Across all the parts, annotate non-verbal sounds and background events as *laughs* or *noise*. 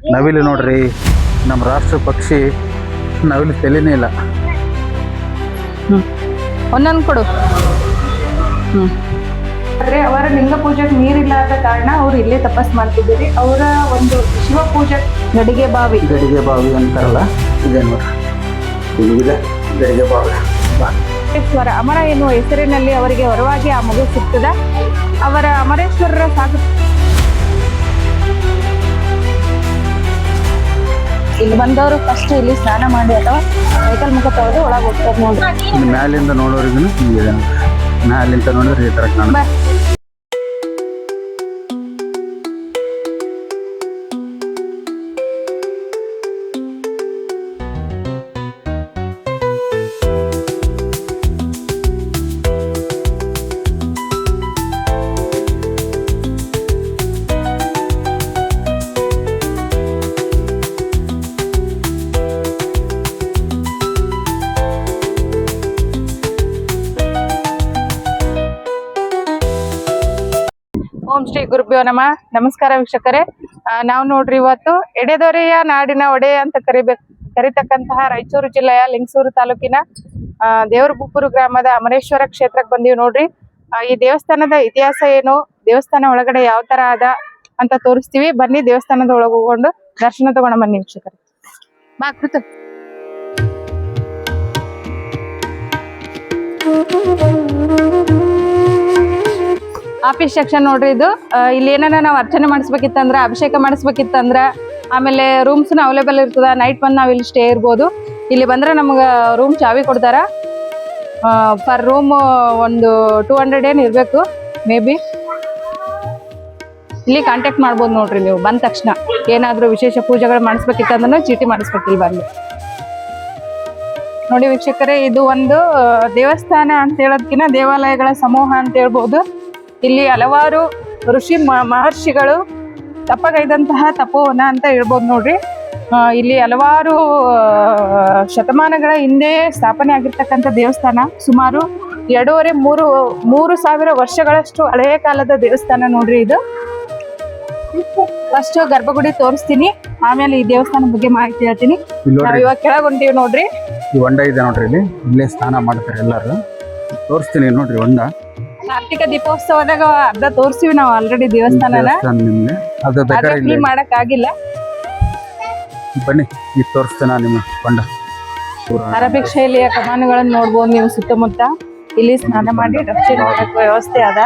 ನವಿಲು ನೋಡ್ರಿ ನಮ್ಮ ರಾಷ್ಟ್ರ ಪಕ್ಷಿ ನವಿಲು ತಲೆನೇ ಇಲ್ಲ. ಒಂದೊಂದು ಕೊಡು. ಹ್ಞೂ ಆದ್ರೆ ಅವರ ಲಿಂಗ ಪೂಜೆಗೆ ನೀರಿಲ್ಲದ ಕಾರಣ ಅವ್ರು ಇಲ್ಲೇ ತಪಸ್ ಮಾಡ್ತಿದ್ದೀರಿ. ಅವರ ಒಂದು ಶಿವ ಪೂಜೆ ಗಡಿಗೆ ಬಾವಿ. ಗಡಿಗೆ ಬಾವಿ ಅಂತಾರಲ್ಲ ಇದೆ ನೋಡ್ರಿ. ಇಲ್ಲಿದೆ ಗಡಿಗೆ ಬಾವಿ. ಬಾ. ಅಮರೇಶ್ವರ ಅಮರ ಎನ್ನುವ ಹೆಸರಿನಲ್ಲಿ ಅವರಿಗೆ ಹೊರವಾಗಿ ಆ ಮಗು ಸಿಗ್ತದ. ಅವರ ಅಮರೇಶ್ವರರ ಸಾಕು ಇಲ್ಲಿ ಬಂದವರು ಫಸ್ಟ್ ಇಲ್ಲಿ ಸ್ನಾನ ಮಾಡಿ ಅಥವಾ ಸೈಕಲ್ ಮುಖ ತೊಳೆದು ಒಳಗೆ ಹೋಗ್ತಾರೆ ನೋಡ್ರಿ. ಮ್ಯಾಲಿಂದ ನೋಡೋರಿಗೂ ಮ್ಯಾಲಿಂದ ನೋಡಿದ್ರೆ ಈ ತರ ಕಾಣ ನಮ. ನಮಸ್ಕಾರ ವೀಕ್ಷಕರೇ. ನಾವು ನೋಡ್ರಿ ಇವತ್ತು ಎಡೆದೊರೆಯ ನಾಡಿನ ಒಡೆ ಅಂತ ಕರಿಬೇಕು ಕರಿತಕ್ಕಂತಹ ರಾಯಚೂರು ಜಿಲ್ಲೆಯ ಲಿಂಗಸೂರು ತಾಲೂಕಿನ ಆ, ದೇವರಬುಪ್ಪೂರು ಗ್ರಾಮದ ಅಮರೇಶ್ವರ ಕ್ಷೇತ್ರಕ್ಕೆ ಬಂದೀವಿ ನೋಡ್ರಿ. ಈ ದೇವಸ್ಥಾನದ ಇತಿಹಾಸ ಏನು ದೇವಸ್ಥಾನ ಒಳಗಡೆ ಯಾವ ತರ ಅದ ಅಂತ ತೋರಿಸ್ತೀವಿ. ಬನ್ನಿ ದೇವಸ್ಥಾನದ ಒಳಗೆ ಹೋಗ್ಕೊಂಡು ದರ್ಶನ ತಗೊಂಡ ಬನ್ನಿ ವೀಕ್ಷಕರೇ. ಬಾ ಕೃತ ಆಫೀಸ್ ಸೆಕ್ಷನ್ ನೋಡ್ರಿ ಇದು. ಇಲ್ಲಿ ಏನಾರ ನಾವು ಅರ್ಚನೆ ಮಾಡಿಸ್ಬೇಕಿತ್ತಂದ್ರ, ಅಭಿಷೇಕ ಮಾಡಿಸ್ಬೇಕಿತ್ತಂದ್ರ, ಆಮೇಲೆ ರೂಮ್ಸ್ನ ಅವೈಲೇಬಲ್ ಇರ್ತದ. ನೈಟ್ ಬಂದು ನಾವು ಇಲ್ಲಿ ಸ್ಟೇ ಇರ್ಬೋದು. ಇಲ್ಲಿ ಬಂದ್ರೆ ನಮ್ಗೆ ರೂಮ್ ಚಾವಿ ಕೊಡ್ತಾರ. ಪರ್ ರೂಮ್ ಒಂದು ಟೂ ಹಂಡ್ರೆಡ್ ಏನು ಇರಬೇಕು ಮೇ ಬಿ ಇಲ್ಲಿ ಕಾಂಟ್ಯಾಕ್ಟ್ ಮಾಡ್ಬೋದು ನೋಡ್ರಿ ನೀವು. ಬಂದ ತಕ್ಷಣ. ಏನಾದರೂ ವಿಶೇಷ ಪೂಜೆಗಳು ಮಾಡಿಸ್ಬೇಕಿತ್ತಂದ್ರೆ ಚೀಟಿ ಮಾಡಿಸ್ಬೇಕು ಇಲ್ಲಿ ಬಂದು. ನೋಡಿ ವೀಕ್ಷಕರೇ, ಇದು ಒಂದು ದೇವಸ್ಥಾನ ಅಂತ ಹೇಳೋದಕ್ಕಿಂತ ದೇವಾಲಯಗಳ ಸಮೂಹ ಅಂತ ಹೇಳ್ಬೋದು. ಇಲ್ಲಿ ಹಲವಾರು ಋಷಿ ಮಹರ್ಷಿಗಳು ತಪ್ಪಗೈದಂತಹ ತಪೋವನ ಅಂತ ಹೇಳ್ಬೋದು ನೋಡ್ರಿ. ಇಲ್ಲಿ ಹಲವಾರು ಶತಮಾನಗಳ ಹಿಂದೆ ಸ್ಥಾಪನೆ ಆಗಿರ್ತಕ್ಕಂಥ ದೇವಸ್ಥಾನ. ಸುಮಾರು ಎರಡೂವರೆ ಮೂರು ಮೂರು ಸಾವಿರ ವರ್ಷಗಳಷ್ಟು ಹಳೆಯ ಕಾಲದ ದೇವಸ್ಥಾನ ನೋಡ್ರಿ ಇದು. ಫಸ್ಟ್ ಗರ್ಭಗುಡಿ ತೋರಿಸ್ತೀನಿ. ಆಮೇಲೆ ಈ ದೇವಸ್ಥಾನ ಬಗ್ಗೆ ಮಾಹಿತಿ ಹೇಳ್ತೀನಿ. ಇವಾಗ ಕೆಳಗ್ ಹೊಂಟೀವಿ ನೋಡ್ರಿ. ಈ ಹೊಂಡ ಇದೆ ನೋಡ್ರಿ ಇಲ್ಲಿ. ಇಲ್ಲೇ ಸ್ನಾನ ಮಾಡ್ತಾರೆ ಎಲ್ಲರೂ. ತೋರಿಸ್ತೀನಿ ನೋಡ್ರಿ ಹೊಂಡ. ಕಾರ್ತಿಕ ದೀಪೋತ್ಸವದಾಗ ಅರ್ಧ ತೋರ್ಸಿವಿ ನಾವು ಆಲ್ರೆಡಿ ದೇವಸ್ಥಾನನ. ನಿಮ್ಗೆ ಅದು ಬೇಕಾದ್ರೆ ಇಲ್ಲಿ ಕ್ಲೀನ್ ಮಾಡಕ್ ಆಗಿಲ್ಲ ಬನ್ನಿ ಈಗ ತೋರಿಸ್ತೇನೆ ನಿಮ್ಮ ಕೊಂಡ. ಅರಬಿಕ್ ಶೈಲಿಯ ಕಮಾನುಗಳನ್ನು ನೋಡ್ಬೋದು ನೀವು ಸುತ್ತಮುತ್ತ. ಇಲ್ಲಿ ಸ್ನಾನ ಮಾಡಿ ರಕ್ಷಣೆ ಮಾಡಕ್ ವ್ಯವಸ್ಥೆ ಅದ.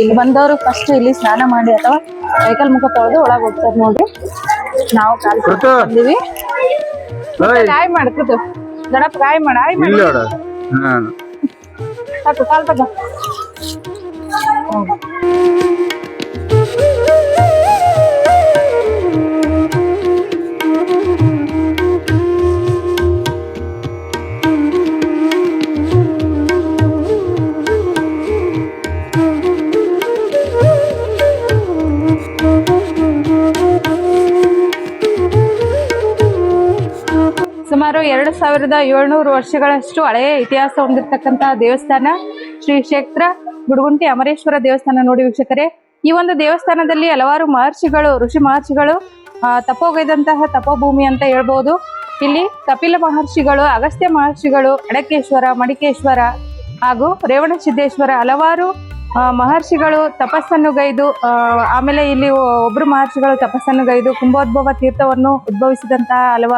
ಇಲ್ಲಿ ಬಂದವರು ಫಸ್ಟ್ ಇಲ್ಲಿ ಸ್ನಾನ ಮಾಡಿ ಅಥವಾ ಸೈಕಲ್ ಮುಖ ತೊಳೆದು ಒಳಗೆ ಹೋಗ್ತಾರೆ ನೋಡ್ರಿ ನಾವು ಕಾಲ್ ಕೃತು. ಬಂದಿವಿ ಕಾಯ್ ಗಣಪ ಮಾಡ ಆಯ್ ಮಾಡಿ. ಇಲ್ಲಿ ನೋಡು. ಹಾ. ಸಾಕು ಕಾಲ್ ತಗ. ಸುಮಾರು ಎರಡು ಸಾವಿರದ ಏಳ್ನೂರು ವರ್ಷಗಳಷ್ಟು ಹಳೆಯ ಇತಿಹಾಸ ಹೊಂದಿರತಕ್ಕಂತಹ ದೇವಸ್ಥಾನ ಶ್ರೀ ಕ್ಷೇತ್ರ ಗುಡುಗುಂಟಿ ಅಮರೇಶ್ವರ ದೇವಸ್ಥಾನ ನೋಡಿ ವೀಕ್ಷಕರೇ. ಈ ಒಂದು ದೇವಸ್ಥಾನದಲ್ಲಿ ಹಲವಾರು ಮಹರ್ಷಿಗಳು, ಋಷಿ ಮಹರ್ಷಿಗಳು ತಪೋಗೈದಂತಹ ತಪೋಭೂಮಿ ಅಂತ ಹೇಳ್ಬೋದು. ಇಲ್ಲಿ ಕಪಿಲ ಮಹರ್ಷಿಗಳು, ಅಗಸ್ತ್ಯ ಮಹರ್ಷಿಗಳು, ಅಡಕೇಶ್ವರ, ಮಡಿಕೇಶ್ವರ ಹಾಗೂ ರೇವಣ ಸಿದ್ದೇಶ್ವರ ಹಲವಾರು ಮಹರ್ಷಿಗಳು ತಪಸ್ಸನ್ನು ಗೈದು ಆಮೇಲೆ ಇಲ್ಲಿ ಒಬ್ಬರು ಮಹರ್ಷಿಗಳು ತಪಸ್ಸನ್ನು ಗೈದು ಕುಂಭೋದ್ಭವ ತೀರ್ಥವನ್ನು ಉದ್ಭವಿಸಿದಂತಹ ಹಲವ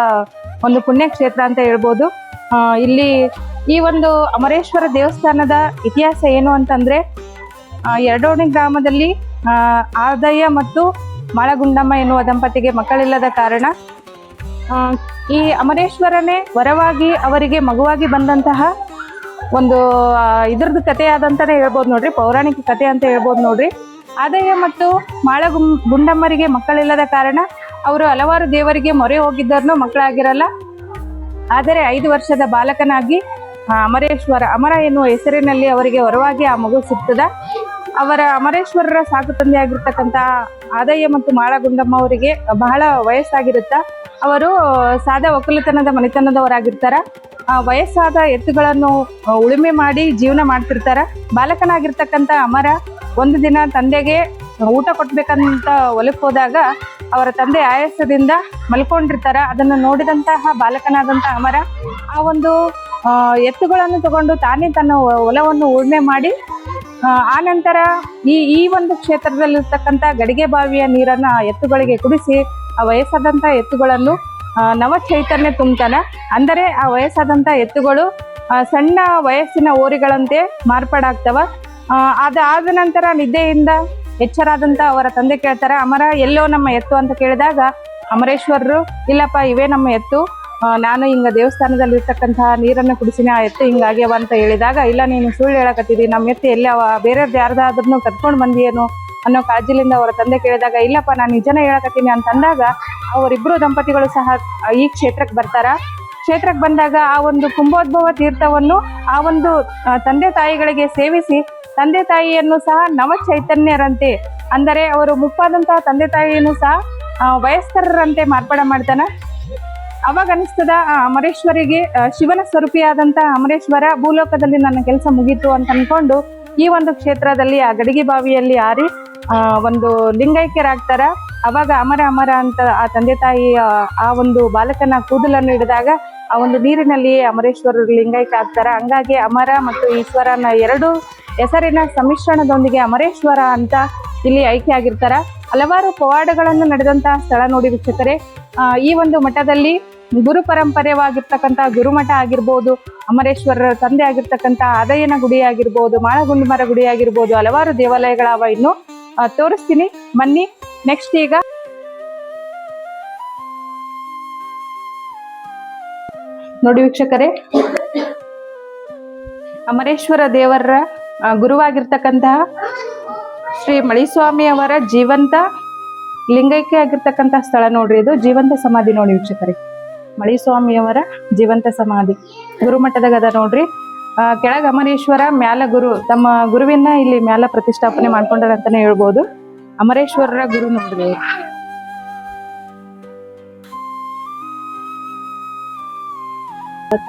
ಒಂದು ಪುಣ್ಯ ಕ್ಷೇತ್ರ ಅಂತ ಹೇಳ್ಬೋದು. ಇಲ್ಲಿ ಈ ಒಂದು ಅಮರೇಶ್ವರ ದೇವಸ್ಥಾನದ ಇತಿಹಾಸ ಏನು ಅಂತಂದ್ರೆ ಎರಡೋಣಿ ಗ್ರಾಮದಲ್ಲಿ ಆದಯ್ಯ ಆದಾಯ ಮತ್ತು ಮಾಳಗುಂಡಮ್ಮ ಎನ್ನುವ ದಂಪತಿಗೆ ಮಕ್ಕಳಿಲ್ಲದ ಕಾರಣ ಈ ಅಮರೇಶ್ವರನೇ ವರವಾಗಿ ಅವರಿಗೆ ಮಗುವಾಗಿ ಬಂದಂತಹ ಒಂದು ಇದ್ರದ್ದು ಕಥೆ ಆದಂತಾನೆ ಹೇಳ್ಬೋದು ನೋಡ್ರಿ, ಪೌರಾಣಿಕ ಕಥೆ ಅಂತ ಹೇಳ್ಬೋದು ನೋಡ್ರಿ. ಆದಾಯ ಮತ್ತು ಮಾಳಗುಂ, ಗುಂಡಮ್ಮರಿಗೆ ಮಕ್ಕಳಿಲ್ಲದ ಕಾರಣ ಅವರು ಹಲವಾರು ದೇವರಿಗೆ ಮೊರೆ ಹೋಗಿದ್ದರನ್ನು ಮಕ್ಕಳಾಗಿರಲ್ಲ. ಆದರೆ ಐದು ವರ್ಷದ ಬಾಲಕನಾಗಿ ಅಮರೇಶ್ವರ, ಅಮರ ಎನ್ನುವ ಹೆಸರಿನಲ್ಲಿ ಅವರಿಗೆ ವರವಾಗಿ ಆ ಮಗು ಸಿಗ್ತದ. ಅವರ ಅಮರೇಶ್ವರರ ಸಾಕು ತಂದೆ ಆಗಿರ್ತಕ್ಕಂಥ ಆದಯ್ಯ ಮತ್ತು ಮಾಳಗುಂಡಮ್ಮ ಅವರಿಗೆ ಬಹಳ ವಯಸ್ಸಾಗಿರುತ್ತ, ಅವರು ಸಾದಾ ಒಕ್ಕಲುತನದ ಮನೆತನದವರಾಗಿರ್ತಾರ. ವಯಸ್ಸಾದ ಎತ್ತುಗಳನ್ನು ಉಳುಮೆ ಮಾಡಿ ಜೀವನ ಮಾಡ್ತಿರ್ತಾರ. ಬಾಲಕನಾಗಿರ್ತಕ್ಕಂಥ ಅಮರ ಒಂದು ದಿನ ತಂದೆಗೆ ಊಟ ಕೊಟ್ಟಬೇಕಂತ ಒಲಕ್ಕೆ ಹೋದಾಗ ಅವರ ತಂದೆ ಆಯಾಸದಿಂದ ಮಲ್ಕೊಂಡಿರ್ತಾರ. ಅದನ್ನು ನೋಡಿದಂತಹ ಬಾಲಕನಾದಂಥ ಅಮರ ಆ ಒಂದು ಎತ್ತುಗಳನ್ನು ತಗೊಂಡು ತಾನೇ ತನ್ನ ಹೊಲವನ್ನು ಉಳುಮೆ ಮಾಡಿ ಆ, ನಂತರ ಈ ಈ ಒಂದು ಕ್ಷೇತ್ರದಲ್ಲಿರ್ತಕ್ಕಂಥ ಗಡಿಗೆ ಬಾವಿಯ ನೀರನ್ನು ಎತ್ತುಗಳಿಗೆ ಕುಡಿಸಿ ಆ ವಯಸ್ಸಾದಂಥ ಎತ್ತುಗಳನ್ನು ನವ ಚೈತನ್ಯ ತುಂಬ್ತಾನೆ. ಅಂದರೆ ಆ ವಯಸ್ಸಾದಂಥ ಎತ್ತುಗಳು ಸಣ್ಣ ವಯಸ್ಸಿನ ಓರಿಗಳಂತೆ ಮಾರ್ಪಾಡಾಗ್ತವ. ಅದಾದ ನಂತರ ನಿದ್ದೆಯಿಂದ ಎಚ್ಚರಾದಂಥ ಅವರ ತಂದೆ ಕೇಳ್ತಾರೆ ಅಮರ ಎಲ್ಲೋ ನಮ್ಮ ಎತ್ತು ಅಂತ ಕೇಳಿದಾಗ ಅಮರೇಶ್ವರರು ಇಲ್ಲಪ್ಪ ಇವೇ ನಮ್ಮ ಎತ್ತು. ನಾನು ಹಿಂಗ ದೇವಸ್ಥಾನದಲ್ಲಿ ಇರ್ತಕ್ಕಂತಹ ನೀರನ್ನು ಕುಡಿಸಿನೇ ಆ ಎತ್ತು ಹಿಂಗಾಗ್ಯವ ಅಂತ ಹೇಳಿದಾಗ, ಇಲ್ಲ, ನೀನು ಸುಳ್ಳು ಹೇಳಕತ್ತಿದಿ. ನಮ್ಮ ಎತ್ತಿ ಎಲ್ಲಿ ಅವ ಬೇರೆಯವ್ರದ್ದು ಯಾರ್ದಾದ್ರೂ ಕರ್ಕೊಂಡು ಬಂದಿಯೇನು ಅನ್ನೋ ಕಾಳಜಿಲಿಂದ ಅವರ ತಂದೆ ಕೇಳಿದಾಗ, ಇಲ್ಲಪ್ಪ, ನಾನು ನಿಜನೇ ಹೇಳಕತ್ತೀನಿ ಅಂತಂದಾಗ ಅವರಿಬ್ಬರು ದಂಪತಿಗಳು ಸಹ ಈ ಕ್ಷೇತ್ರಕ್ಕೆ ಬರ್ತಾರ. ಕ್ಷೇತ್ರಕ್ಕೆ ಬಂದಾಗ ಆ ಒಂದು ಕುಂಭೋದ್ಭವ ತೀರ್ಥವನ್ನು ಆ ಒಂದು ತಂದೆ ತಾಯಿಗಳಿಗೆ ಸೇವಿಸಿ, ತಂದೆ ತಾಯಿಯನ್ನು ಸಹ ನವ ಚೈತನ್ಯರಂತೆ ಅಂದರೆ ಅವರು ಮುಪ್ಪಾದಂತಹ ತಂದೆ ತಾಯಿಯನ್ನು ಸಹ ವಯಸ್ಕರರಂತೆ ಮಾರ್ಪಾಡ ಮಾಡ್ತಾನ. ಅವಾಗ ಅನಿಸ್ತದ ಅಮರೇಶ್ವರಿಗೆ ಶಿವನ ಸ್ವರೂಪಿಯಾದಂತ ಅಮರೇಶ್ವರ ಭೂಲೋಕದಲ್ಲಿ ನನ್ನ ಕೆಲಸ ಮುಗೀತು ಅಂತ ಅನ್ಕೊಂಡು ಈ ಒಂದು ಕ್ಷೇತ್ರದಲ್ಲಿ ಆ ಗಡಿಗೆ ಬಾವಿಯಲ್ಲಿ ಆರಿ ಒಂದು ಲಿಂಗೈಕ್ಯರಾಗ್ತಾರ. ಅವಾಗ ಅಮರ ಅಮರ ಅಂತ ಆ ತಂದೆ ತಾಯಿ ಆ, ಆ ಒಂದು ಬಾಲಕನ ಕೂದಲನ್ನು ಹಿಡಿದಾಗ ಆ ಒಂದು ನೀರಿನಲ್ಲಿ ಅಮರೇಶ್ವರರು ಲಿಂಗೈಕ್ಯ ಆಗ್ತಾರ. ಹಂಗಾಗಿ ಅಮರ ಮತ್ತು ಈಶ್ವರನ ಎರಡು ಹೆಸರಿನ ಸಮ್ಮಿಶ್ರಣದೊಂದಿಗೆ ಅಮರೇಶ್ವರ ಅಂತ ಇಲ್ಲಿ ಐಕ್ಯ ಆಗಿರ್ತಾರ. ಹಲವಾರು ಪವಾಡಗಳನ್ನು ನಡೆದಂತಹ ಸ್ಥಳ ನೋಡಿ ವೀಕ್ಷಕರೇ. ಈ ಒಂದು ಮಠದಲ್ಲಿ ಗುರು ಪರಂಪರೆವಾಗಿರ್ತಕ್ಕಂಥ ಗುರುಮಠ ಆಗಿರ್ಬೋದು, ಅಮರೇಶ್ವರರ ತಂದೆ ಆಗಿರ್ತಕ್ಕಂಥ ಆದಯ್ಯನ ಗುಡಿ ಆಗಿರ್ಬೋದು, ಮಾಳಗುಂಡುಮರ ಗುಡಿ ಆಗಿರ್ಬೋದು, ಹಲವಾರು ದೇವಾಲಯಗಳವ ಇನ್ನು ತೋರಿಸ್ತೀನಿ. ಬನ್ನಿ ನೆಕ್ಸ್ಟ್ ಈಗ. ನೋಡಿ ವೀಕ್ಷಕರೇ. ಅಮರೇಶ್ವರ ದೇವರ ಗುರುವಾಗಿರ್ತಕ್ಕಂತಹ ಶ್ರೀ ಮಳಿಸ್ವಾಮಿ ಅವರ ಜೀವಂತ ಲಿಂಗೈಕ್ಯ ಆಗಿರ್ತಕ್ಕಂತಹ ಸ್ಥಳ ನೋಡ್ರಿ ಇದು, ಜೀವಂತ ಸಮಾಧಿ ನೋಡಿ ವೀಕ್ಷಕರೇ. ಮಳಿಸ್ವಾಮಿಯವರ ಜೀವಂತ ಸಮಾಧಿ. ಗುರುಮಠದಾಗ ಗದ ನೋಡ್ರಿ. ಕೆಳಗ ಅಮರೇಶ್ವರ ಮ್ಯಾಲ ಗುರು, ತಮ್ಮ ಗುರುವಿನ ಇಲ್ಲಿ ಮ್ಯಾಲ ಪ್ರತಿಷ್ಠಾಪನೆ ಮಾಡ್ಕೊಂಡಾರ ಅಂತಾನೆ ಹೇಳ್ಬೋದು. ಅಮರೇಶ್ವರರ ಗುರು ನೋಡ್ರಿ.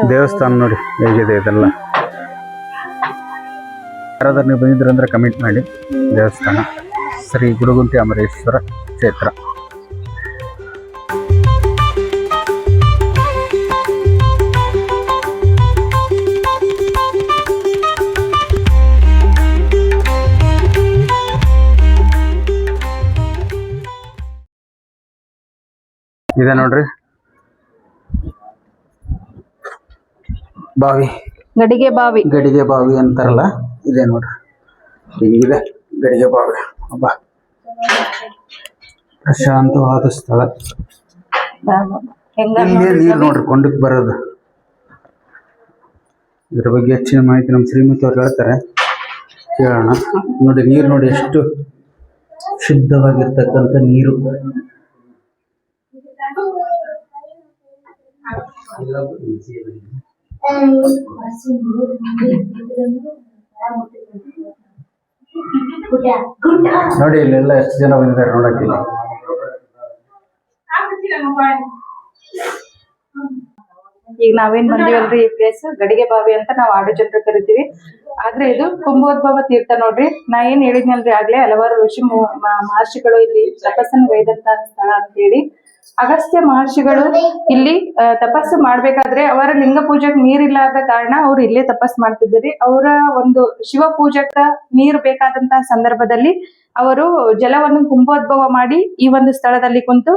ದೇವಸ್ಥಾನ ನೋಡಿ ಹೇಗಿದೆ ಇದೆಲ್ಲ. ಯಾರಾದ್ರೂ ನೀವು ಬಂದಿದ್ರೆ ಅಂದ್ರೆ ಕಮೆಂಟ್ ಮಾಡಿ. ದೇವಸ್ಥಾನ. ಶ್ರೀ ಗುರುಗುಂಟಿ ಅಮರೇಶ್ವರ ಕ್ಷೇತ್ರ. ಇದೆ ನೋಡ್ರಿ. ಬಾವಿ. ಗಡಿಗೆ ಬಾವಿ. ಗಡಿಗೆ ಬಾವಿ ಅಂತಾರಲ್ಲ ಇದೆ ನೋಡ್ರಿ. ಹಿಂಗಿದೆ ಗಡಿಗೆ ಬಾವಿ. ಹಬ್ಬ ಪ್ರಶಾಂತವಾದ ಸ್ಥಳ. ಇಲ್ಲೇ ನೀರು ನೋಡ್ರಿ ಕೊಂಡಕ್ಕೆ ಬರೋದು. ಇದ್ರ ಬಗ್ಗೆ ಹೆಚ್ಚಿನ ಮಾಹಿತಿ ನಮ್ಮ ಶ್ರೀಮಂತ ಅವ್ರು ಹೇಳ್ತಾರೆ. ಕೇಳೋಣ. ನೋಡಿ ನೀರು ನೋಡಿ ಎಷ್ಟು ಶುದ್ಧವಾಗಿರ್ತಕ್ಕಂಥ ನೀರು. ನೋಡಿ ಇಲ್ಲೆಲ್ಲ ಎಷ್ಟು ಜನ ಬಂದಿದ್ದಾರೆ ನೋಡಕ್ಕೆ ಇಲ್ಲಿ. ಈಗ ನಾವೇನ್ ಬಂದಿವಲ್ರಿ, ಈ ಪ್ಲೇಸ್ ಗಡಿಗೆ ಬಾವಿ ಅಂತ ನಾವು ಆಡು ಜನರು ಕರಿತೀವಿ. ಆದ್ರೆ ಇದು ಕುಂಭೋದ್ಭವ ತೀರ್ಥ ನೋಡ್ರಿ. ನಾ ಏನ್ ಹೇಳಿದ್ನಲ್ರಿ ಆಗ್ಲೇ ಹಲವಾರು ಋಷಿ ಮಹರ್ಷಿಗಳು ಇಲ್ಲಿ ತಪಸ್ಸನ್ನು ವೈದಂತ ಸ್ಥಳ ಅಂತ ಹೇಳಿ. ಅಗಸ್ತ್ಯ ಮಹರ್ಷಿಗಳು ಇಲ್ಲಿ ತಪಸ್ಸು ಮಾಡ್ಬೇಕಾದ್ರೆ ಅವರ ಲಿಂಗ ಪೂಜೆಗೆ ನೀರಿಲ್ಲದ ಕಾರಣ ಅವ್ರು ಇಲ್ಲೇ ತಪಸ್ ಮಾಡ್ತಿದ್ರಿ ಅವರ ಒಂದು ಶಿವ ಪೂಜಕ ನೀರು ಬೇಕಾದಂತಹ ಸಂದರ್ಭದಲ್ಲಿ ಅವರು ಜಲವನ್ನು ಕುಂಭೋದ್ಭವ ಮಾಡಿ ಈ ಒಂದು ಸ್ಥಳದಲ್ಲಿ ಕುಂತು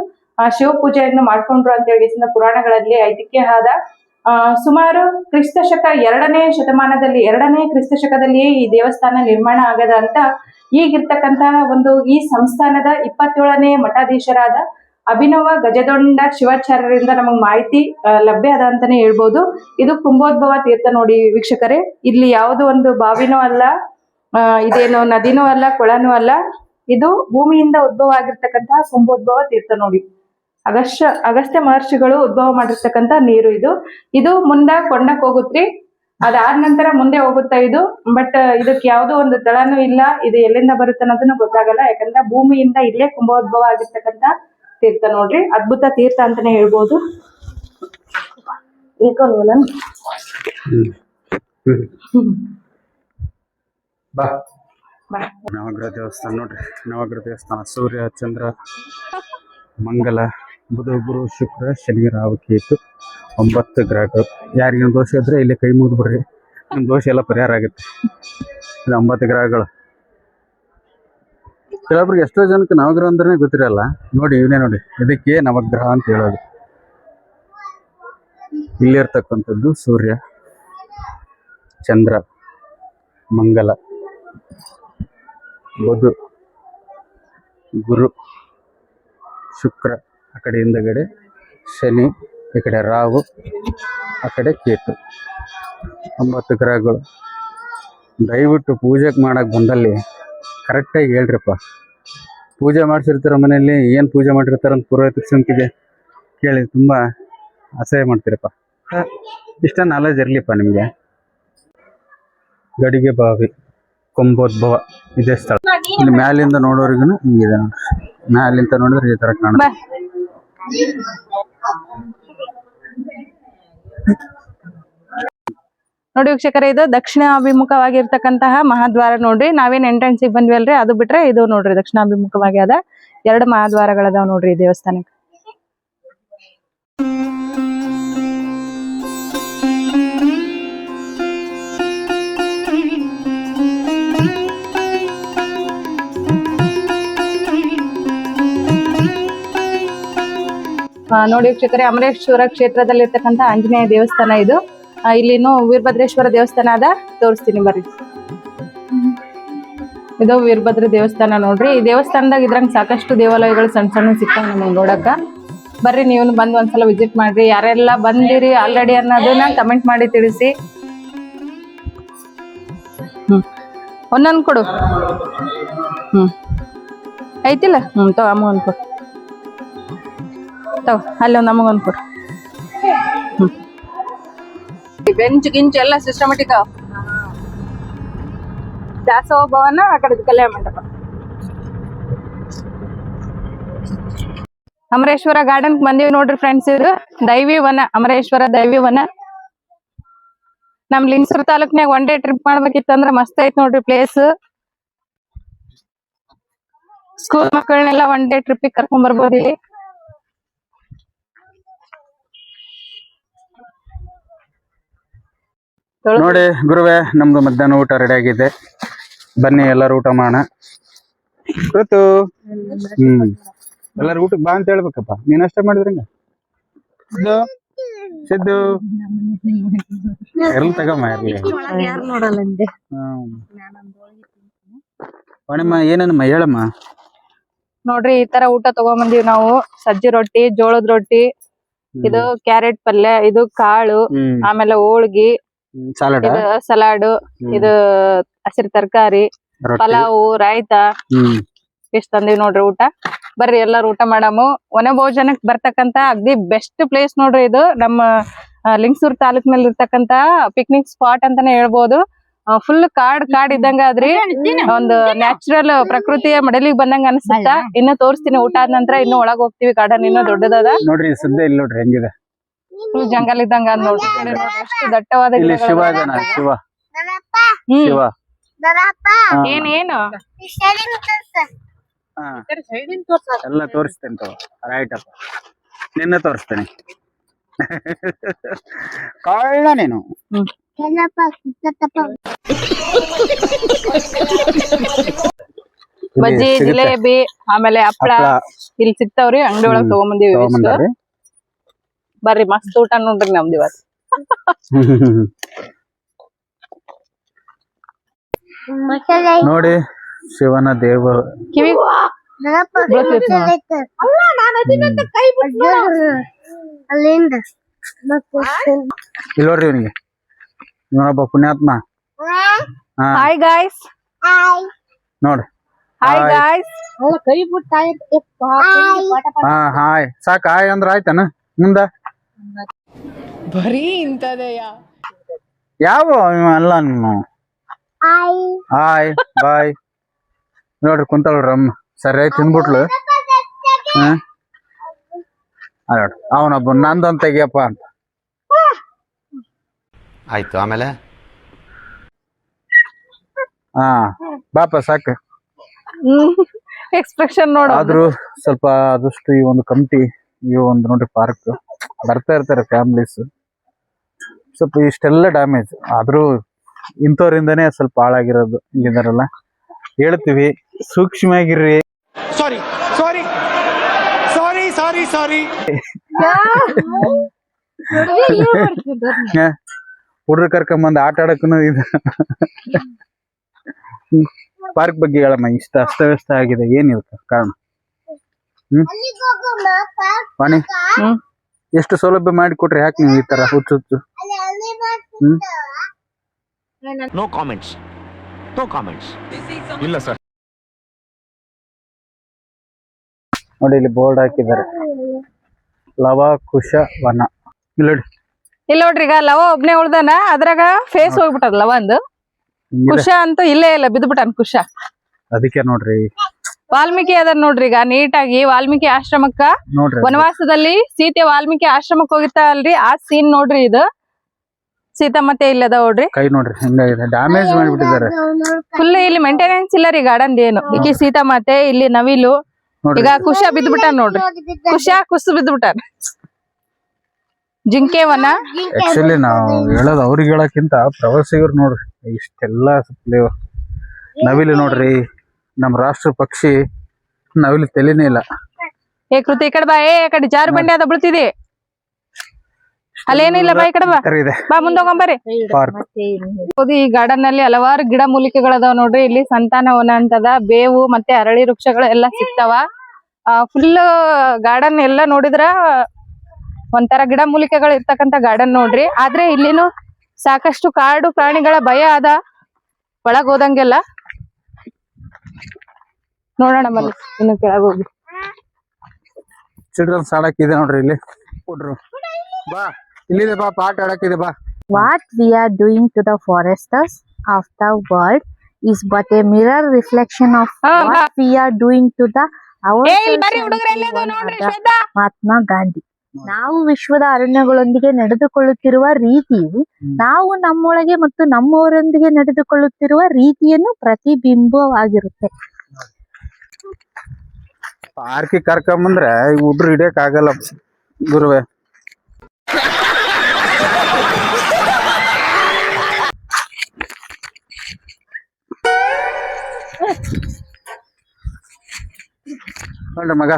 ಶಿವ ಪೂಜೆಯನ್ನು ಮಾಡ್ಕೊಂಡ್ರು ಅಂತ ಹೇಳಿ ಪುರಾಣಗಳಲ್ಲಿ ಐತಿಹ್ಯ ಆದ ಸುಮಾರು ಕ್ರಿಸ್ತ ಶಕ ಎರಡನೇ ಶತಮಾನದಲ್ಲಿ, ಎರಡನೇ ಕ್ರಿಸ್ತ ಶಕದಲ್ಲಿಯೇ ಈ ದೇವಸ್ಥಾನ ನಿರ್ಮಾಣ ಆಗದ ಅಂತ ಈಗಿರ್ತಕ್ಕಂತಹ ಒಂದು ಈ ಸಂಸ್ಥಾನದ ಇಪ್ಪತ್ತೇಳನೇ ಮಠಾಧೀಶರಾದ ಅಭಿನವ ಗಜದೊಂಡ ಶಿವಾಚಾರ್ಯರಿಂದ ನಮಗ್ ಮಾಹಿತಿ ಲಭ್ಯ ಅದ ಅಂತಾನೆ ಹೇಳ್ಬೋದು. ಇದು ಕುಂಭೋದ್ಭವ ತೀರ್ಥ ನೋಡಿ ವೀಕ್ಷಕರೇ. ಇಲ್ಲಿ ಯಾವುದು ಒಂದು ಬಾವಿನೂ ಅಲ್ಲ ಇದೇನು ನದಿನೂ ಅಲ್ಲ, ಕೊಳನೂ ಅಲ್ಲ. ಇದು ಭೂಮಿಯಿಂದ ಉದ್ಭವ ಆಗಿರ್ತಕ್ಕಂತಹ ಕುಂಭೋದ್ಭವ ತೀರ್ಥ ನೋಡಿ. ಅಗಸ್ತ್ಯ ಅಗಸ್ತ್ಯ ಮಹರ್ಷಿಗಳು ಉದ್ಭವ ಮಾಡಿರ್ತಕ್ಕಂತ ನೀರು ಇದು. ಇದು ಮುಂದ ಕೊಂಡಕ್ ಹೋಗುತ್ರಿ. ಅದಾದ ನಂತರ ಮುಂದೆ ಹೋಗುತ್ತಾ ಇದು. ಬಟ್, ಇದಕ್ಕೆ ಯಾವುದೋ ಒಂದು ತಳನೂ ಇಲ್ಲ. ಇದು ಎಲ್ಲಿಂದ ಬರುತ್ತೆ ಅನ್ನೋದನ್ನು ಗೊತ್ತಾಗಲ್ಲ. ಯಾಕಂದ್ರೆ ಭೂಮಿಯಿಂದ ಇಲ್ಲೇ ಕುಂಭೋದ್ಭವ ಆಗಿರ್ತಕ್ಕಂತ ತೀರ್ಥ ನೋಡ್ರಿ. ಅದ್ಭುತ ತೀರ್ಥ ಅಂತಾನೆ ಹೇಳ್ಬೋದು. ನವಗ್ರಹ ದೇವಸ್ಥಾನ ನೋಡ್ರಿ. ನವಗ್ರಹ ದೇವಸ್ಥಾನ. ಸೂರ್ಯ ಚಂದ್ರ ಮಂಗಲ ಬುಧ ಗುರು ಶುಕ್ರ ಶನಿ ರಾಹು ಕೇತು ಒಂಬತ್ತು ಗ್ರಹಗಳು. ಯಾರಿಗೇನು ದೋಷ ಇದ್ರೆ ಇಲ್ಲಿ ಕೈ ಮುಗಿದ್ಬಿಡ್ರಿ ನಿಮ್ಮ ದೋಷ ಎಲ್ಲ ಪರಿಹಾರ ಆಗುತ್ತೆ. ಇದು ಒಂಬತ್ತು ಗ್ರಹಗಳು. ಕೆಲವೊಬ್ರಿಗೆ ಎಷ್ಟೋ ಜನಕ್ಕೆ ನವಗ್ರಹ ಅಂದ್ರೆ ಗೊತ್ತಿರಲ್ಲ. ನೋಡಿ, ಇವನೇ ನೋಡಿ. ಇದಕ್ಕೆ ನವಗ್ರಹ ಅಂತ ಹೇಳೋದು. ಇಲ್ಲಿರ್ತಕ್ಕಂಥದ್ದು ಸೂರ್ಯ, ಚಂದ್ರ, ಮಂಗಲ, ಬುಧ, ಗುರು, ಶುಕ್ರ, ಆ ಕಡೆ ಹಿಂದಗಡೆ ಶನಿ, ಈ ಕಡೆ ರಾವು ಆ ಕಡೆ ಕೇತು. ಒಂಬತ್ತು ಗ್ರಹಗಳು. ದಯವಿಟ್ಟು ಪೂಜೆಗೆ ಮಾಡೋಕ್ಕೆ ಬಂದಲ್ಲಿ ಕರೆಕ್ಟಾಗಿ ಹೇಳ್ರಪ್ಪ. ಪೂಜೆ ಮಾಡಿಸಿರ್ತಾರ ಮನೆಯಲ್ಲಿ ಏನು ಪೂಜೆ ಮಾಡಿರ್ತಾರೆ ಅಂತ ಪುರೋಹಿತ ಸಂತಿಗೆ ಕೇಳಿ ತುಂಬ ಅಸಹ್ಯ ಮಾಡ್ತೀರಪ್ಪ. ಇಷ್ಟ ನಾಲೆಜ್ ಇರಲಿಪ್ಪ ನಿಮಗೆ. ಗಡಿಗೆ ಬಾವಿ ಕೊಂಬೋದ್ಭವ ಇದೇ ಸ್ಥಳ. ಇಲ್ಲಿ ಮ್ಯಾಲಿಂದ ನೋಡೋರಿಗೂ ಹಿಂಗಿದೆ ನೋಡ್ರಿ ಮ್ಯಾಲಿಂದ ನೋಡಿದ್ರೆ ಈ ತರ ಕಾಣುತ್ತೆ. ನೋಡಿ ವೀಕ್ಷಕರೇ, ಇದು ದಕ್ಷಿಣಾಭಿಮುಖವಾಗಿರ್ತಕ್ಕಂತಹ ಮಹಾದ್ವಾರ ನೋಡ್ರಿ. ನಾವೇನ್ ಎಂಟ್ರೆನ್ಸ್ ಬಂದ್ವಿ ಅಲ್ರಿ? ಅದು ಬಿಟ್ರೆ ಇದು ನೋಡ್ರಿ, ದಕ್ಷಿಣಾಭಿಮುಖವಾಗಿ ಅದ. ಎರಡು ಮಹಾದ್ವಾರಗಳದಾವ್ ನೋಡ್ರಿ ದೇವಸ್ಥಾನಕ್ಕೆ. ನೋಡಿ ವೀಕ್ಷಕರೇ, ಅಮರೇಶ್ವರ ಕ್ಷೇತ್ರದಲ್ಲಿರ್ತಕ್ಕಂಥ ಆಂಜನೇಯ ದೇವಸ್ಥಾನ ಇದು. ಇಲ್ಲಿನೂ ವೀರಭದ್ರೇಶ್ವರ ದೇವಸ್ಥಾನ ಅದ. ತೋರಿಸ್ತೀನಿ ಬರ್ರಿ. ಇದು ವೀರಭದ್ರ ದೇವಸ್ಥಾನ ನೋಡ್ರಿ. ಈ ದೇವಸ್ಥಾನದಾಗ ಇದ್ರಂಗ ಸಾಕಷ್ಟು ದೇವಾಲಯಗಳು ಸಣ್ಣ ಸಣ್ಣ ಸಿಗ್ತಾವ ನಮಗೆ ನೋಡಕ್ಕ. ಬರ್ರಿ ನೀವು ಬಂದು ಒಂದ್ಸಲ ವಿಸಿಟ್ ಮಾಡ್ರಿ. ಯಾರೆಲ್ಲ ಬಂದಿರಿ ಆಲ್ರೆಡಿ ಅನ್ನೋದನ್ನ ಕಮೆಂಟ್ ಮಾಡಿ ತಿಳಿಸಿ. ಹ್ಮ್. ಒಂದೊಂದು ಕೊಡು. ಹ್ಮ್. ಐತಿಲ್ಲ? ಹ್ಮ್, ತಗೋ ಅಮ್ಮಗೊಂದು ಕೊಡು. ತಗೋ ಅಲ್ಲಿ ಒಂದು ನಮಗೊಂದು ಕೊಡು. ಬೆಂಚ್ ಗಿಂಚ್ ಎಲ್ಲ ಸಿಸ್ಟಮೆಟಿಕ್ ಭವನ ಆ ಕಡೆ ಕಲ್ಯಾಣ ಮಂಟಪ. ಅಮರೇಶ್ವರ ಗಾರ್ಡನ್ ಬಂದೀವಿ ನೋಡ್ರಿ ಫ್ರೆಂಡ್ಸ್ ಇದು. ದೈವಿ ವನ, ಅಮರೇಶ್ವರ ದೈವಿ ವನ. ನಮ್ ಲಿಂಗಸೂರ್ ತಾಲೂಕ್ನಾಗ ಒನ್ ಡೇ ಟ್ರಿಪ್ ಮಾಡ್ಬೇಕಿತ್ತಂದ್ರ ಮಸ್ತ್ ಐತ್ ನೋಡ್ರಿ ಪ್ಲೇಸ್ ಸ್ಕೂಲ್ ಮಕ್ಕಳನ್ನೆಲ್ಲ ಒನ್ ಡೇ ಟ್ರಿಪ್ ಕರ್ಕೊಂಡ್ ಬರ್ಬೋದು ಇಲ್ಲಿ ನೋಡಿ ಗುರುವೆ ನಮ್ದು ಮಧ್ಯಾಹ್ನ ಊಟ ರೆಡಿ ಆಗಿದೆ. ಬನ್ನಿ ಎಲ್ಲರೂ ಊಟ ಮಾಡೋಣ. ಹ್ಮ್. ಎಲ್ಲರೂ ಊಟಕ್ಕೆ ಬಾ ಅಂತ ಹೇಳ್ಬೇಕಪ್ಪ. ನೀನ್ ಅಷ್ಟೇ ಮಾಡಿದ್ರಂಗ ಸಿದ್ದು? ಸಿದ್ದು? ಎರ್ಲಿ ತಗಮ್ಮ ಎರ್ಲಿ ಏನಮ್ಮ ಹೇಳಮ್ಮ? ನೋಡ್ರಿ ಈ ತರ ಊಟ ತಗೊಂಬಂದಿವಿ ನಾವು. ಸಜ್ಜಿ ರೊಟ್ಟಿ ಜೋಳದ ರೊಟ್ಟಿ ಇದು ಕ್ಯಾರೆಟ್ ಪಲ್ಯ ಇದು ಕಾಳು ಆಮೇಲೆ ಹೋಳ್ಗಿ ಸಾಲಡ? ಇದು ಸಲಾಡ್ ಇದು ಹಸಿರು ತರಕಾರಿ ಪಲಾವ್ ರಾಯ್ತ. ಇಷ್ಟ ತಂದಿವಿ ನೋಡ್ರಿ ಊಟ? ಬರ್ರಿ ಎಲ್ಲಾರು ಊಟ ಮಾಡಾಮು. ಒನೆ ಭೋಜನಕ್ ಬರ್ತಕ್ಕಂತ ಅಗ್ದಿ ಬೆಸ್ಟ್ ಪ್ಲೇಸ್ ನೋಡ್ರಿ ಇದು. ನಮ್ಮ ಲಿಂಗಸೂರು ತಾಲೂಕ್ನಲ್ಲಿ ಇರ್ತಕ್ಕಂತ ಪಿಕ್ನಿಕ್ ಸ್ಪಾಟ್ ಅಂತಾನೆ ಹೇಳ್ಬೋದು. ಫುಲ್ ಕಾಡ್ ಕಾಡ್ ಇದ್ದಂಗ ಅದ್ರಿ ಒಂದು ನ್ಯಾಚುರಲ್ ಪ್ರಕೃತಿಯ ಮಡಲಿಗೆ ಬಂದಂಗ ಅನ್ಸುತ್ತ. ಇನ್ನ ತೋರಿಸ್ತೀನಿ ಊಟ ಆದ ನಂತರ ಇನ್ನು ಒಳಗ್ ಹೋಗ್ತಿವಿ. ಗಾರ್ಡನ್ ಇನ್ನೂ ದೊಡ್ಡದಾದ. ನೋಡ್ರಿ ಸದ್ಯ ಇಲ್ಲಿ ನೋಡ್ರಿ ಹೆಂಗಿದೆ. ಫುಲ್ ಜಂಗಲ್ ಇದ್ದಂಗ ಅದ್ ನೋಡ್ರಿ. ಈ ಕಡೆ ನೋಡ್ರಿ ಎಷ್ಟು ದಟ್ಟವಾದ ಇಲ್ಲಿ ಗಿಡಗಳು. ಶಿವ ಇದಾನ ಶಿವ. ಹ್ಮ್. ಶಿವ. ಹಾ. ಏನ್ ಏನು? ಹಾ. ಎಲ್ಲ ತೋರಿಸ್ತೇನೆ ತಗೋ. ರೈಟ್ ಅಪ್ಪ. ನಿನ್ನೆ ತೋರಿಸ್ತೇನೆ. ಕಳ್ಳ ನೀನು. ಬಜ್ಜಿ ಸಿಗುತ್ತೆ. ಜಿಲೇಬಿ ಆಮೇಲೆ ಹಪ್ಳ. ಹಪ್ಳ. ಇಲ್ಲಿ ಸಿಗ್ತಾವ್ರಿ ಅಂಗಡಿ ಒಳಗ್. ತಗೊಂಬಂದಿವಿ. ಬರ್ರಿ ಮಸ್ತ್ ಊಟ ನೋಡ್ರಿ ನಮ್ದು ಇವತ್ತು. ನೋಡಿ ಶಿವನ ದೇವ ಕಿವಿ ಬೀಳ್ತೈತ್ ನೋಡ್. ಅಲ್ಲಿಂದ. ಇಲ್ಲಿ ನೋಡ್ರಿ ಇವನಿಗೆ. ಇವನೊಬ್ಬ ಪುಣ್ಯಾತ್ಮ. ಹಾಯ್ ಗಾಯ್ಸ್ ನೋಡಿ. ಹಾಯ್. ಗಾಯ್ಸ್ ಕೈ ಬಿಟ್ಟ ಹಾ ಹಾಯ್ ಸಾಕ ಹಾಯ್ ಅಂದ್ರ ಆಯ್ತಾನ? ಮುಂದ? ಬರೀ ಇಂತದೆಯಾ ಯಾವ ಅಲ್ಲ ನೀನು ಹಾಯ್ ಬಾಯ್ ನೋಡ್ರಿ ಕುಂತಳ ಅಮ್ಮ. ಸರಿಯಾಗಿ ತಿನ್ಬಿಟ್ಲು. ಹ್ಮ್? ನೋಡ್ರಿ ಅವನೊಬ್ಬ ನಂದೊಂದ್ ತೆಗಿಯಪ್ಪ ಅಂತ. ಆಯ್ತು ಆಮೇಲೆ? ಹಾ ಬಾಪ ಸಾಕು. ಎಕ್ಸ್ಪ್ರೆಷನ್ ನೋಡು. ಆದ್ರೂ ಸ್ವಲ್ಪ ಆದಷ್ಟು ಈ ಒಂದು ಕಮಿಟಿ ಈ ಒಂದು ನೋಡ್ರಿ ಪಾರ್ಕ್. ಬರ್ತಾ ಇರ್ತಾರೆ ಫ್ಯಾಮಿಲೀಸ್ ಸ್ವಲ್ಪ ಇಷ್ಟೆಲ್ಲ ಡ್ಯಾಮೇಜ್ ಆದ್ರೂ ಇಂಥವ್ರಿಂದನೇ ಸ್ವಲ್ಪ ಹಾಳಾಗಿರೋದು ಇಲ್ಲಿದಾರಲ್ಲ ಹೇಳ್ತೀವಿ ಸೂಕ್ಷ್ಮವಾಗಿರ್ರಿ. ಸಾರಿ ಸಾರಿ ಸಾರಿ ಸಾರಿ ಸಾರಿ ಹುಡ್ರು ಕರ್ಕೊಂಬಂದು ಆಟ ಆಡಕ್ಕೂ ಇದು. ಪಾರ್ಕ್ ಬಗ್ಗೆ ಹೇಳಮ್ಮ ಇಷ್ಟ ಅಸ್ತವ್ಯಸ್ತ ಆಗಿದೆ. ಏನಿಲ್ಲ ಕಾರಣ? ಹ್ಮ್? ವಾಣಿ? ಹ್ಮ್. ಎಷ್ಟು ಸೌಲಭ್ಯ ಮಾಡಿ ಕೊಟ್ರಿ ಯಾಕೆ ನೀವು ಈ ತರ ಹುಚ್ಚು ಹುಚ್ಚು? ನೋ ಕಾಮೆಂಟ್ಸ್ ನೋ ಕಾಮೆಂಟ್ಸ್ ಇಲ್ಲ ಸರ್. ನೋಡಿ ಇಲ್ಲಿ ಬೋರ್ಡ್ ಹಾಕಿದ್ದಾರೆ. ಲವ ಕುಶ ವನ. ಇಲ್ಲ ನೋಡಿ. ಇಲ್ಲ ನೋಡ್ರಿ ಈಗ ಲವ ಒಬ್ನೇ ಉಳ್ದಾನ ಅದ್ರಾಗ ಫೇಸ್ ಹೋಗ್ಬಿಟ್ಟದ ಲವಂದು ಹಿಂಗಿದೆ. ಕುಶ ಅಂತೂ ಇಲ್ಲೇ ಇಲ್ಲ ಬಿದ್ಬಿಟ್ಟಾನ ಕುಶ. ಅದಕ್ಕೆ ನೋಡ್ರಿ. ವಾಲ್ಮೀಕಿ ಅದ ನೋಡ್ರಿ ಈಗ ನೀಟಾಗಿ ವಾಲ್ಮೀಕಿ ಆಶ್ರಮಕ್ಕ. ವನವಾಸದಲ್ಲಿ ಸೀತೆ ವಾಲ್ಮೀಕಿ ಆಶ್ರಮಕ್ಕೆ ಹೋಗಿರ್ತಾ ಅಲ್ರಿ? ಆ ಸೀನ್ ನೋಡ್ರಿ ಇದು. ಸೀತಾ ಮತ್ತೆ ಇಲ್ಲದ ನೋಡ್ರಿ. ಕೈ ನೋಡ್ರಿ ಹಿಂಗಾಗಿದೆ. ಡ್ಯಾಮೇಜ್ ಮಾಡಿಬಿಟ್ಟಿದ್ದಾರೆ. ಫುಲ್ ಇಲ್ಲಿ ಮೇಂಟೆನೆನ್ಸ್ ಇಲ್ಲ ರೀ ಗಾರ್ಡನ್ ಏನು. ಈಗ ಸೀತಾ ಮಾತೆ ಇಲ್ಲಿ ನವಿಲು. ಈಗ ಕುಶ ಬಿದ್ದ್ಬಿಟ್ಟ ನೋಡ್ರಿ. ಕುಶ ಕುಸ್ ಬಿದ್ಬಿಟ್ಟಾನ ಜಿಂಕೆ ವನ. ಆಕ್ಚುಲಿ ನಾವು ಹೇಳೋದು ಅವ್ರಿಗೆ ಹೇಳಕ್ಕಿಂತ ಪ್ರವಾಸಿಗರು ನೋಡ್ರಿ ಇಷ್ಟೆಲ್ಲ ನವಿಲು ನೋಡ್ರಿ. ನಮ್ಮ ರಾಷ್ಟ್ರ ಪಕ್ಷಿ ನಾವಿಲ್ಲಿ ತಲೆನೇ ಇಲ್ಲ. ಏ ಕೃತಿ ಈ ಕಡೆ ಬಾ. ಏ ಈ ಕಡೆ ಜಾರು ಬಂಡೆ ಅದ ಬೀಳ್ತಿದಿ. ಅಲ್ಲೇನಿಲ್ಲ ಬಾ ಈ ಕಡೆ ಬಾ. ಕರೆ ಇದೆ. ಬಾ ಮುಂದೆ ಹೋಗಂಬರಿ ಪಾರ್ಕ್. ಹೌದು ಈ ಗಾರ್ಡನ್ನಲ್ಲಿ ಹಲವಾರು ಗಿಡ ಮೂಲಿಕೆಗಳದಾವ ನೋಡ್ರಿ. ಇಲ್ಲಿ ಸಂತಾನವನ ಅಂತದ ಬೇವು ಮತ್ತೆ ಅರಳಿ ವೃಕ್ಷಗಳು ಎಲ್ಲ ಸಿಗ್ತಾವ. ಫುಲ್ ಗಾರ್ಡನ್ ಎಲ್ಲ ನೋಡಿದ್ರ ಒಂಥರ ಗಿಡ ಮೂಲಿಕೆಗಳು ಇರ್ತಕ್ಕಂತ ಗಾರ್ಡನ್ ನೋಡ್ರಿ. ಆದ್ರೆ ಇಲ್ಲಿನು ಸಾಕಷ್ಟು ಕಾಡು ಪ್ರಾಣಿಗಳ ಭಯ ಅದ. ಒಳಗ್ ಹೋದಂಗೆಲ್ಲ. ನೋಡೋಣ ಬನ್ನಿ. ಇನ್ನು ಕೆಳಗೆ ಹೋಗಿ ಚಿಲ್ಡ್ರನ್ಸ್ ಆಡಕ್ಕಿದೆ ನೋಡ್ರಿ ಇಲ್ಲಿ. ಹುಡ್ರು. ಬಾ. ಇಲ್ಲಿದೆ ಬಾ ಪಾಠ ಆಡಕ್ಕಿದೆ ಬಾ. What we are doing to the foresters of the world is but a mirror reflection of what what are ನೋಡ್ರಿ another. ಶ್ವೇತಾ. ಮಹಾತ್ಮ ಗಾಂಧಿ. ನಾವು ವಿಶ್ವದ ಅರಣ್ಯಗಳೊಂದಿಗೆ ನಡೆದುಕೊಳ್ಳುತ್ತಿರುವ ರೀತಿಯು ನಾವು ನಮ್ಮೊಳಗೆ ಮತ್ತು ನಮ್ಮವರೊಂದಿಗೆ ನಡೆದುಕೊಳ್ಳುತ್ತಿರುವ ರೀತಿಯನ್ನು ಪ್ರತಿಬಿಂಬವಾಗಿರುತ್ತೆ. ಪಾರ್ಕಿಗೆ ಕರ್ಕೊಂಬಂದ್ರೆ ಉದ್ರ ಹಿಡಿಯಕ್ ಆಗಲ್ಲ ಗುರುವೆ. ನೋಡ್ರಿ ಮಗ.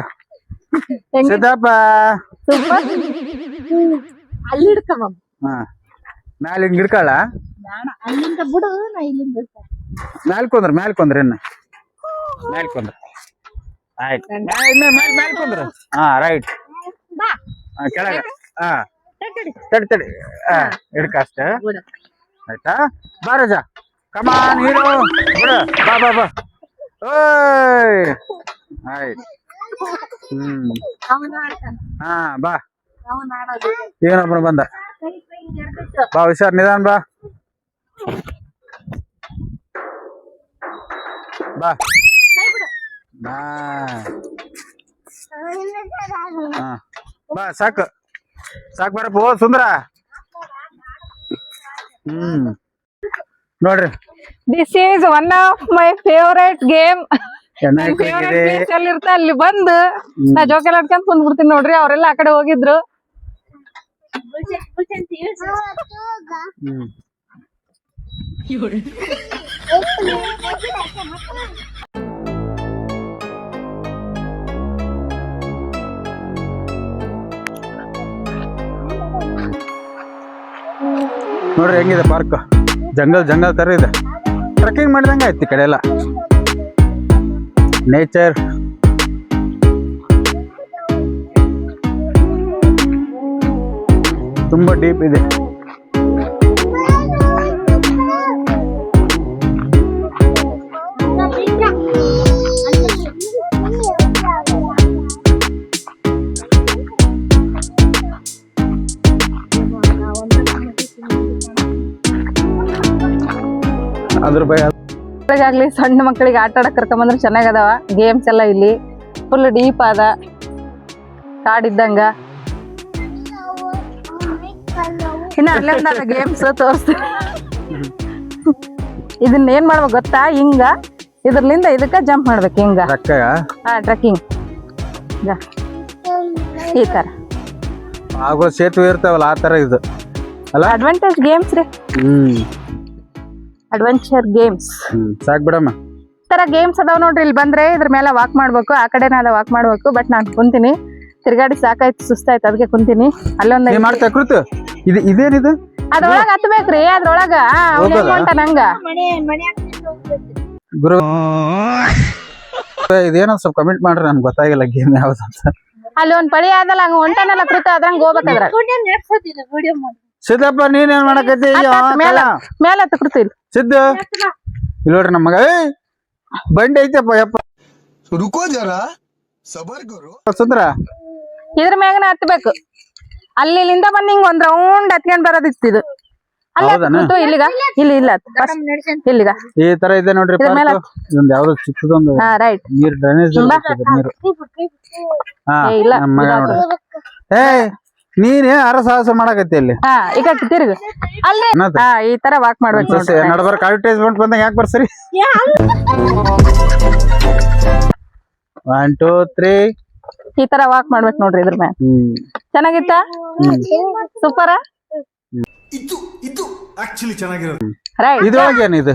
ಸಿದ್ದಪ್ಪ. ಅಲ್ಲಿ ಹಿಡ್ಕಮ್ಮ ಹಾ. ಮ್ಯಾಲ ಹಿಂಗ್ ಹಿಡ್ಕೊಳ್ಳ ಅಲ್ಲಿಂದ ಬಿಡು ನಾ ಇಲ್ಲಿಂದ ಮ್ಯಾಲ್ ಕೊಂದ್ರ ಮ್ಯಾಲ್ ಕೊಂದ್ರ ಇನ್ನ. ಮ್ಯಾಲ್ ಕೊಂದ್ರ. ಆಯ್ತು. ಮ್ಯಾಲ್ ಮ್ಯಾಲ್ ಕೊಂದ್ರ. ಹಾ ರೈಟ್ ಕೆಳಗ. ಹಾ. ತಡಿ ತಡಿ. ಹಾ ಹಿಡ್ಕ ಅಷ್ಟ. ಆಯ್ತಾ? ಬಾ ರಜ. ಕಮಾನ್ ಹೀರೋ ಬಿಡ ಬಾ ಬಾ ಬಾ ಓಯ್. ಆಯ್ತು. ಹ್ಮ್. ಹಾ ಬಾ. ಏನೊಬ್ಬನು ಬಂದ? ಬಾ ಹುಷಾರ್ ನಿಧಾನ ಬಾ. ಬಾ. ಹಾ. ಬಾ ಸಾಕು. ಸಾಕು ಬರಪ್ಪ. ಓ ಸುಂದರ. ಹ್ಮ್. ನೋಡ್ರಿ. This is one of my favourite game favourite ಇರ್ತಾ ಅಲ್ಲಿ ಬಂದು ನಾ ಜೋಕೆಲ್ ಆಡ್ಕೊಂತ ಕುಂದ್ಬಿಡ್ತೀನಿ ನೋಡ್ರಿ ಅವರೆಲ್ಲ ಆ ಕಡೆ ಹೋಗಿದ್ರು. ಹ್ಮ್. *laughs* ನೋಡ್ರಿ ಹೆಂಗಿದೆ ಪಾರ್ಕ್ ಜಂಗಲ್ ಜಂಗಲ್ ತರ ಇದೆ. ಟ್ರಕ್ಕಿಂಗ್ ಮಾಡಿದಂಗೆ ಆಯ್ತು ಈ ಕಡೆ ಎಲ್ಲ. ನೇಚರ್ ತುಂಬಾ ಡೀಪ್ ಇದೆ. ಆಗ್ಲಿ ಸಣ್ಣ ಮಕ್ಕಳಿಗೆ ಆಟ ಆಡಕ್ ಕರ್ಕೊಂಬಂದ್ರೆ ಚೆನ್ನಾಗದಾವ. ಗೇಮ್ಸ್ ಎಲ್ಲ ಇಲ್ಲಿ ಫುಲ್ ಡೀಪ್ ಆದ. ಕಾಡಿದ್ದಂಗ ಇನ್ನ ಅಲ್ಲೇ ಗೇಮ್ಸ್ ತೋರಿಸ್ತ ಇದನ್ನ ಏನ್ ಮಾಡ್ಬೇಕು ಗೊತ್ತಾ? ಹಿಂಗ. ಇದ್ರಲಿಂದ ಇದಕ್ಕ ಜಂಪ್ ಮಾಡ್ಬೇಕು ಹಿಂಗ. ರೊಕ್ಕ ಹಾ ಟ್ರೆಕ್ಕಿಂಗ್ ಈ ತರ. ಆಗೋ ಸೇತುವೆ ಇರ್ತಾವಲ್ಲ ಆ ತರ ಇದು. ಅಲ್ಲ? ಅಡ್ವಾಂಟೇಜ್ ಗೇಮ್ಸ್ ರೀ. ಹ್ಮ್. ಅಡ್ವೆಂಚರ್ ಗೇಮ್ಸ್ ಸಾಕ್ ಬಿಡಮ್ಮ. ತರ ಗೇಮ್ಸ್ ಅದಾವ ನೋಡ್ರಿ ಇಲ್ಲಿ ಬಂದ್ರೆ ಇದ್ರ ಮೇಲೆ ವಾಕ್ ಮಾಡ್ಬೇಕು ಆ ಕಡೆನ ಅದ ವಾಕ್ ಮಾಡ್ಬೇಕು ಬಟ್ ನಾನು ಕುಂತೀನಿ. ತಿರ್ಗಾಡಿ ಸಾಕಾಯ್ತು ಸುಸ್ತಾಯ್ತು ಅದಕ್ಕೆ ಕುಂತೀನಿ. ಅಲ್ಲೊಂದ್ ನೀ ಮಾಡ್ತಾ ಕೃತು? ಇದು ಇದೇನಿದು? ಅದ್ರೊಳಗ ಹತ್ಬೇಕ್ರಿ ಅದ್ರೊಳಗ? ಹೊಂಟ ನಂಗ ಗುರು ಇದೇನೋ ಸ್ವಲ್ಪ ಕಮೆಂಟ್ ಮಾಡ್ರಿ ನನ್ಗೆ ಗೊತ್ತಾಗಿಲ್ಲ ಗೇಮ್ ಯಾವ್ದು ಅಂತ. ಅಲ್ಲಿ ಒಂದ್ ಪಳಿ ಆದಲ್ಲ ಹಂಗ ಹೊಂಟನಲ್ಲ ಕೃತ ಅದ್ರಂಗ ಹೋಗ್ಬೇಕಾದ್ರೆ. ವಿಡಿಯೋ ಮಾಡಿ ಸಿದ್ದಪ್ಪ ನೀನೇನ್ ಮಾಡಕತ್ತಿ? ಮೇಲೆ ಕೊಡ್ತೀನಿ ಸಿದ್ದ ಇಲ್ಲ ನೋಡ್ರಿ ನಮ್ಮ ಮಗ. ಬಂಡಿ ಐತಪ್ಪ ಯಪ್ಪ. ಸುಂದ್ರ. ಇದ್ರ ಮ್ಯಾಗನ ಹತ್ಬೇಕು. ಅಲ್ಲಿಂದ ಬಂದ್ ಹಿಂಗ್ ಒಂದ್ ರೌಂಡ್ ಹತ್ಕೊಂಡ್ ಬರೋದಿತ್ತು ಇದು. ಇಲ್ಲಿಗ. ಇಲ್ಲಿ ಇಲ್ಲ ಇಲ್ಲಿಗ. ಈ ತರ ಇದೆ ನೋಡ್ರಿ ಏಯ್ ನೀನೇ ಅರ ಸಾಹಸ ಮಾಡಕತ್ತಿ ಅಲ್ಲಿ. ಹಾ ಈಗ ತಿರ್ಗ. ಅಲ್ಲಿ? ಹಾ ಈ ತರ ವಾಕ್ ಮಾಡ್ಬೇಕು ನೋಡ್ರಿ. ನಡ್ಬರ್ಕ್ ಅಡ್ವರ್ಟೈಸ್ಮೆಂಟ್ ಬಂದಾಗ ಯಾಕೆ ಬರ್ಸರಿ? ಒನ್ ಟೂ ತ್ರೀ ಈ ತರ ವಾಕ್ ಮಾಡ್ಬೇಕು ನೋಡ್ರಿ ಇದ್ರ ಮೇಲೆ ಹ್ಮ್. ಚೆನ್ನಾಗಿತ್ತ? ಸೂಪರ್ ಇದು ಇದು ಆಕ್ಚುಲಿ ಚೆನ್ನಾಗಿರೋದು. ರೈಟ್ ಇದ್ರೊಳಗೆ ಏನಿದು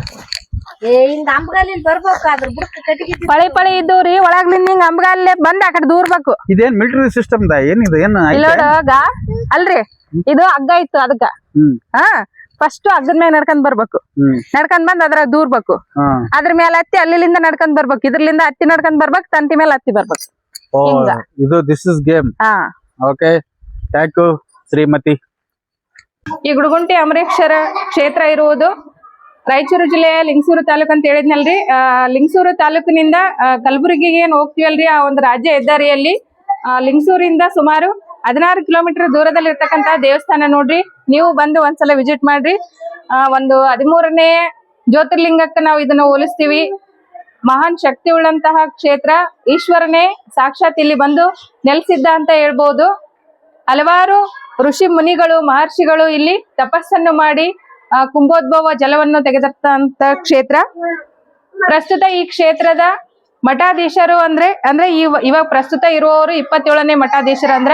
ಏ ಇಂದ ಅಂಬಗಾಲಿ ಬರ್ಬೇಕು ಅದ್ರ ಕಟ್ಟಿಗೆ ಪಳಿ ಪಳಿ ಇದ್ದವ್ರಿ ಒಳಗ್ಲಿಂದ ಹಿಂಗ ಅಂಬಗಾಲೇ ಬಂದ್ ಆ ಕಡೆ ದೂರ್ಬೇಕು ಇದೇನ್ ಮಿಲಿಟರಿ ಸಿಸ್ಟಮ್ ದ? ಏನಿದು? ಏನ್ ಇಲ್ಲಿ ಐತೆ? ನೋಡು ಗ ಅಲ್ರಿ ಇದು ಹಗ್ಗ ಇತ್ತು ಅದಕ್ಕ ಹಾ ಫಸ್ಟ್ ಹಗ್ಗದ ಮೇಲೆ ನಡ್ಕೊಂಡ್ ಬರ್ಬೇಕು. ನಡ್ಕೊಂಡ್ ಬಂದ್ ಅದ್ರ ದೂರ್ಬೇಕು ಅದ್ರ ಮೇಲೆ ಹತ್ತಿ ಅಲ್ಲಿಂದ ನಡ್ಕೊಂಡ್ ಬರ್ಬೇಕು. ಇದ್ರಲಿಂದ ಹತ್ತಿ ನಡ್ಕೊಂಡ್ ಬರ್ಬೇಕು ತಂತಿ ಮೇಲೆ ಹತ್ತಿ ಬರ್ಬೇಕು. ಇದು ದಿಸ್ ಇಸ್ ಗೇಮ್ ಹಾ. ಓಕೆ ಥ್ಯಾಂಕ್ ಯು ಶ್ರೀಮತಿ. ಈ ಗುಡುಗುಂಟಿ ಅಮರೇಶ್ವರ ಕ್ಷೇತ್ರ ಇರುವುದು ರಾಯಚೂರು ಜಿಲ್ಲೆಯ ಲಿಂಗಸೂರು ತಾಲೂಕು ಅಂತ ಹೇಳಿದ್ನಲ್ರಿ. ಲಿಂಗಸೂರು ತಾಲೂಕಿನಿಂದ ಕಲಬುರಗಿಗೆ ಏನ್ ಹೋಗ್ತೀವಲ್ರಿ ಆ ಒಂದು ರಾಜ್ಯ ಹೆದ್ದಾರಿಯಲ್ಲಿ? ಲಿಂಗಸೂರಿಂದ ಸುಮಾರು ಹದಿನಾರು ಕಿಲೋಮೀಟರ್ ದೂರದಲ್ಲಿ ಇರ್ತಕ್ಕಂತ ದೇವಸ್ಥಾನ ನೋಡ್ರಿ. ನೀವು ಬಂದು ಒಂದ್ಸಲ ವಿಸಿಟ್ ಮಾಡ್ರಿ. ಒಂದು ಹದಿಮೂರನೇ ಜ್ಯೋತಿರ್ಲಿಂಗಕ್ಕೆ ನಾವು ಇದನ್ನ ಹೋಲಿಸ್ತೀವಿ. ಮಹಾನ್ ಶಕ್ತಿ ಉಳ್ಳಂತಹ ಕ್ಷೇತ್ರ. ಈಶ್ವರನೇ ಸಾಕ್ಷಾತ್ ಇಲ್ಲಿ ಬಂದು ನೆಲೆಸಿದ್ದ ಅಂತ ಹೇಳ್ಬೋದು. ಹಲವಾರು ಋಷಿ ಮುನಿಗಳು, ಮಹರ್ಷಿಗಳು ಇಲ್ಲಿ ತಪಸ್ಸನ್ನು ಮಾಡಿ ಕುಂಭೋದ್ಭವ ಜಲವನ್ನು ತೆಗೆದಂತ ಕ್ಷೇತ್ರ. ಪ್ರಸ್ತುತ ಈ ಕ್ಷೇತ್ರದ ಮಠಾಧೀಶರು ಅಂದ್ರೆ ಅಂದ್ರೆ ಇವ ಇವಾಗ ಪ್ರಸ್ತುತ ಇರುವವರು ಇಪ್ಪತ್ತೇಳನೇ ಮಠಾಧೀಶರು ಅಂದ್ರ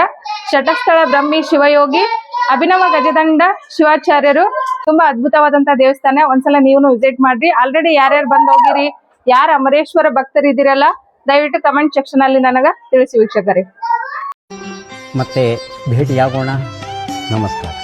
ಶಟಸ್ಥಳ ಬ್ರಹ್ಮಿ ಶಿವಯೋಗಿ, ಅಭಿನವ ಗಜದಂಡ ಶಿವಾಚಾರ್ಯರು. ತುಂಬಾ ಅದ್ಭುತವಾದಂತಹ ದೇವಸ್ಥಾನ. ಒಂದ್ಸಲ ನೀವು ವಿಸಿಟ್ ಮಾಡ್ರಿ. ಆಲ್ರೆಡಿ ಯಾರ್ಯಾರು ಬಂದ್ ಹೋಗಿರಿ, ಯಾರ ಅಮರೇಶ್ವರ ಭಕ್ತರಿದ್ದೀರಲ್ಲ ದಯವಿಟ್ಟು ಕಮೆಂಟ್ ಸೆಕ್ಷನ್ ಅಲ್ಲಿ ನನಗ ತಿಳಿಸಿ ವೀಕ್ಷಕರೇ. ಮತ್ತೆ ಭೇಟಿಯಾಗೋಣ. ನಮಸ್ಕಾರ.